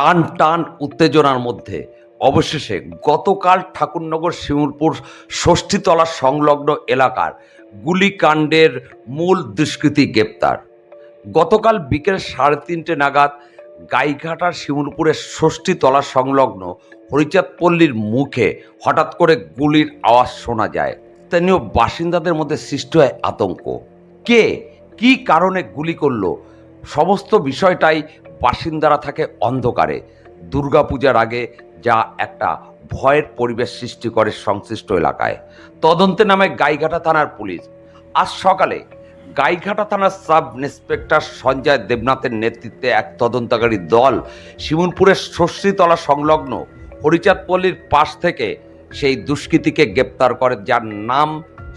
টান টান উত্তেজনার মধ্যে। অবশেষে গতকাল ঠাকুরনগর শিমুরপুর ষষ্ঠীতলা সংলগ্ন এলাকার গুলিকাণ্ডের মূল দুষ্কৃতী গ্রেপ্তার। গতকাল বিকেল সাড়ে তিনটে নাগাদ গাইঘাটার শিমুরপুরের ষষ্ঠীতলা সংলগ্ন হরিচাঁদপল্লীর মুখে হঠাৎ করে গুলির আওয়াজ শোনা যায়। স্থানীয় বাসিন্দাদের মধ্যে সৃষ্টি হয় আতঙ্ক। কে? কি কারণে গুলি করল? সমস্ত বিষয়টাই বাসিন্দারা থাকে অন্ধকারে। দুর্গাপূজার আগে যা একটা ভয়ের পরিবেশ সৃষ্টি করে সংশ্লিষ্ট এলাকায়। তদন্তে নামে গাইঘাটা থানার পুলিশ। আজ সকালে গাইঘাটা থানার সাব ইন্সপেক্টর সঞ্জয় দেবনাথের নেতৃত্বে এক তদন্তকারী দল শিমুলপুরের ষষ্ঠীতলা সংলগ্ন হরিচাঁদপল্লীর পাশ থেকে সেই দুষ্কৃতীকে গ্রেপ্তার করে, যার নাম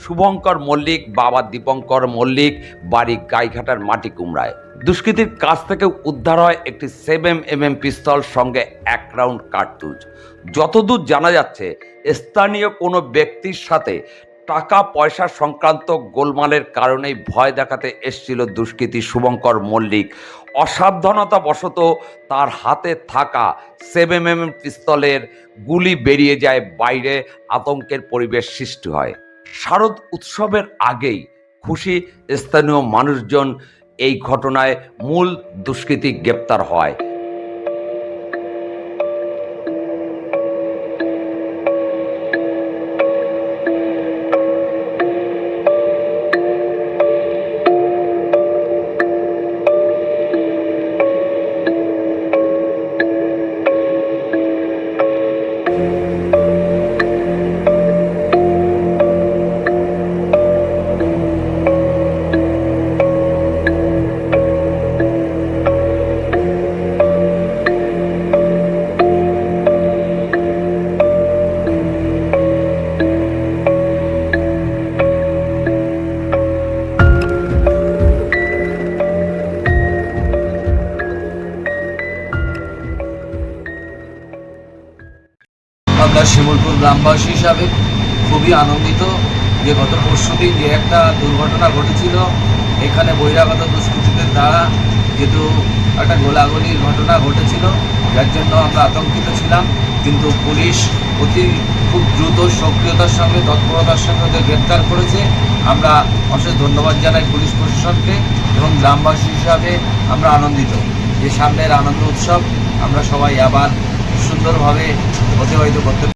শুভঙ্কর মল্লিক, বাবা দীপঙ্কর মল্লিক, বাড়ি গাইঘাটার মাটি কুমড়ায়। দুষ্কৃতীর কাছ থেকে উদ্ধার হয় একটি সেভেন এম এম পিস্তল, সঙ্গে এক রাউন্ড কার্তুজ। যতদূর জানা যাচ্ছে, স্থানীয় কোনো ব্যক্তির সাথে টাকা পয়সা সংক্রান্ত গোলমালের কারণেই ভয় দেখাতে এসেছিল দুষ্কৃতী শুভঙ্কর মল্লিক। অসাবধানতা বশত তার হাতে থাকা সেভেন এম এম পিস্তলের গুলি বেরিয়ে যায়, বাইরে আতঙ্কের পরিবেশ সৃষ্টি হয়। শারদ উৎসবের আগেই খুশি স্থানীয় মানুষজন এই ঘটনায় মূল দুষ্কৃতী গ্রেপ্তার হয়। আমরা শিমুলপুর গ্রামবাসী হিসাবে খুবই আনন্দিত যে গত পরশু দিন যে একটা দুর্ঘটনা ঘটেছিল, এখানে বহিরাগত দুষ্কৃতীদের দ্বারা যেহেতু একটা গোলাগুলির ঘটনা ঘটেছিল, যার জন্য আমরা আতঙ্কিত ছিলাম। কিন্তু পুলিশ অতি খুব দ্রুত সক্রিয়তার সঙ্গে, তৎপরতার সঙ্গে ওদের গ্রেপ্তার করেছে। আমরা অশেষ ধন্যবাদ জানাই পুলিশ প্রশাসনকে এবং গ্রামবাসী হিসাবে আমরা আনন্দিত। যে সামনের আনন্দ উৎসব, আমরা সবাই আবার সুন্দরভাবে অতিবাহিত করতে